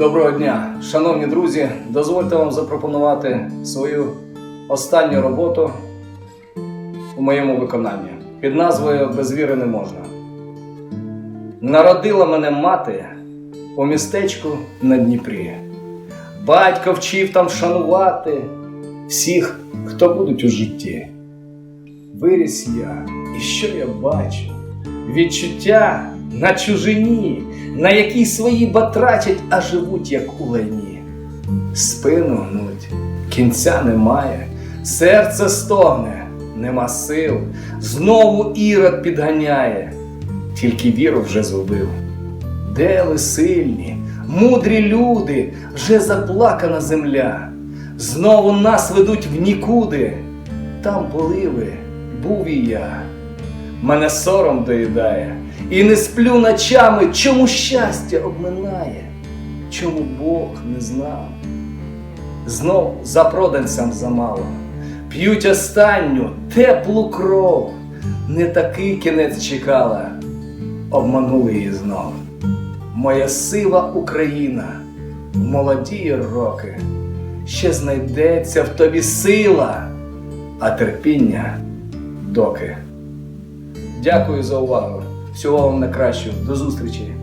Доброго дня, шановні друзі. Дозвольте вам запропонувати свою останню роботу у моєму виконанні під назвою Без віри не можна. Народила мене мати у містечку на Дніпрі. Батько вчив там шанувати всіх, хто будуть у житті. Виріс я, і що я бачу? Відчуття на чужині, на якій свої батрачать, а живуть як у лайні. Спину гнуть, кінця немає, серце стогне, нема сил, знову ірод підганяє, тільки віру вже згубив. Де ви сильні, мудрі люди, вже заплакана земля, знову нас ведуть в нікуди. Там були ви, був і я. Мене сором доїдає, і не сплю ночами, чому щастя обминає, чому Бог не знав. Знов запроданцям замало, п'ють останню теплу кров, не такий кінець чекала, обманули її знов. Моя сива Україна, в молоді роки, ще знайдеться в тобі сила, а терпіння доки. Дякую за увагу. Всього вам на краще. До зустрічі!